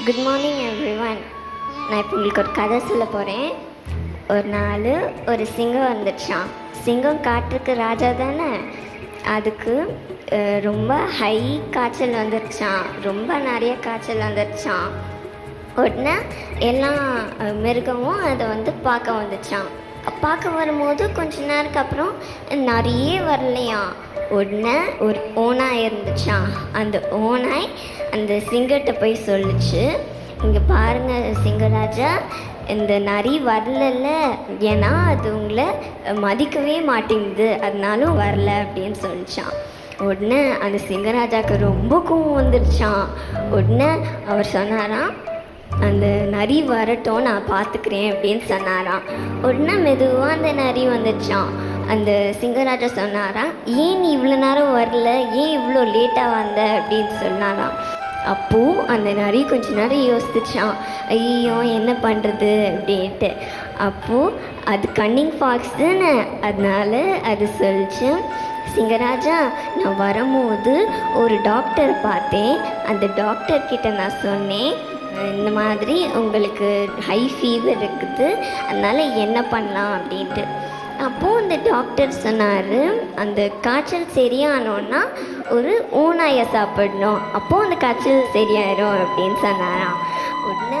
Good morning everyone நான் இப்போ உங்களுக்கு ஒரு கதை சொல்ல போகிறேன் ஒரு நாள் ஒரு சிங்கம் வந்துடுச்சான் சிங்கம் காட்டுக்கு ராஜா தானே? அதுக்கு ரொம்ப ஹை காய்ச்சல் வந்துருச்சான் ரொம்ப நிறைய காய்ச்சல் வந்துருச்சான் உடனே எல்லா மிருகமும் அதை வந்து பார்க்க வந்துச்சான் பார்க்க வரும்போது கொஞ்ச நேரத்துக்கு அப்புறம் நிறைய வரலையாம் உடனே ஒரு ஓனாய் இருந்துச்சான் அந்த ஓனாய் அந்த சிங்கத்தை போய் சொல்லிச்சு. இங்கே பாருங்கள் சிங்கராஜா இந்த நரி வரலல்ல. ஏன்னா அது உங்களை மதிக்கவே மாட்டேங்குது. அதனாலும் வரல அப்படின்னு சொல்லிச்சான். உடனே அந்த சிங்கராஜாவுக்கு ரொம்ப கோவம் வந்துருச்சான். உடனே அவர் சொன்னாராம் அந்த நரி வரட்டும் நான் பார்த்துக்கிறேன் அப்படின்னு சொன்னாராம். உடனே மெதுவாக அந்த நரி வந்துச்சான் அந்த சிங்கராஜா சொன்னாராம் ஏன் நீ இவ்வளோ நேரம் வரல? ஏன் இவ்வளோ லேட்டாக வந்த? அப்படின்னு சொன்னாராம். அப்போது அந்த நரி கொஞ்ச நேரம் யோசிச்சான் ஐயோ என்ன பண்ணுறது அப்படின்ட்டு. அப்போது அது கன்னிங் ஃபாக்ஸ் தானே? அதனால அது சொல்லிச்சு சிங்கராஜா நான் வரும்போது ஒரு டாக்டர் பார்த்தேன். அந்த டாக்டர்கிட்ட நான் சொன்னேன் இந்த மாதிரி உங்களுக்கு ஹை ஃபீவர் இருக்குது. அதனால் என்ன பண்ணலாம் அப்படின்ட்டு. அப்போது அந்த டாக்டர் சொன்னார் அந்த காய்ச்சல் சரியானோன்னா ஒரு ஊனாயை சாப்பிடணும். அப்போது அந்த காய்ச்சல் சரியாயிரும் அப்படின்னு சொன்னாராம். உடனே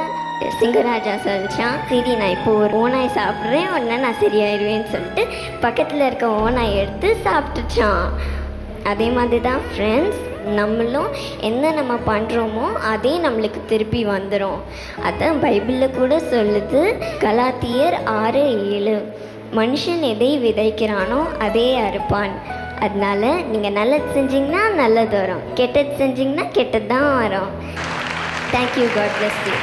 சிங்கராஜா சொல்லிச்சான் சரி நான் இப்போ ஒரு ஓனாய் சாப்பிட்றேன். உடனே நான் சரியாயிடுவேன்னு சொல்லிட்டு பக்கத்தில் இருக்க ஓனாய் எடுத்து சாப்பிட்டுச்சான் அதே மாதிரி தான் ஃப்ரெண்ட்ஸ் நம்மளும் என்ன நம்ம பண்ணுறோமோ அதே நம்மளுக்கு திருப்பி வந்துடும் அதான் பைபிளில் கூட சொல்லுது. கலாத்தியர் ஆறு ஏழு. மனுஷன் எதை விதைக்கிறானோ அதே அறுப்பான். அதனால நீங்கள் நல்லது செஞ்சீங்கன்னா நல்லது வரும். கெட்டது செஞ்சீங்கன்னா கெட்டது தான் வரும் thank you God bless you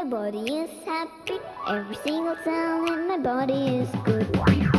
my body is happy. Every single cell in my body is good.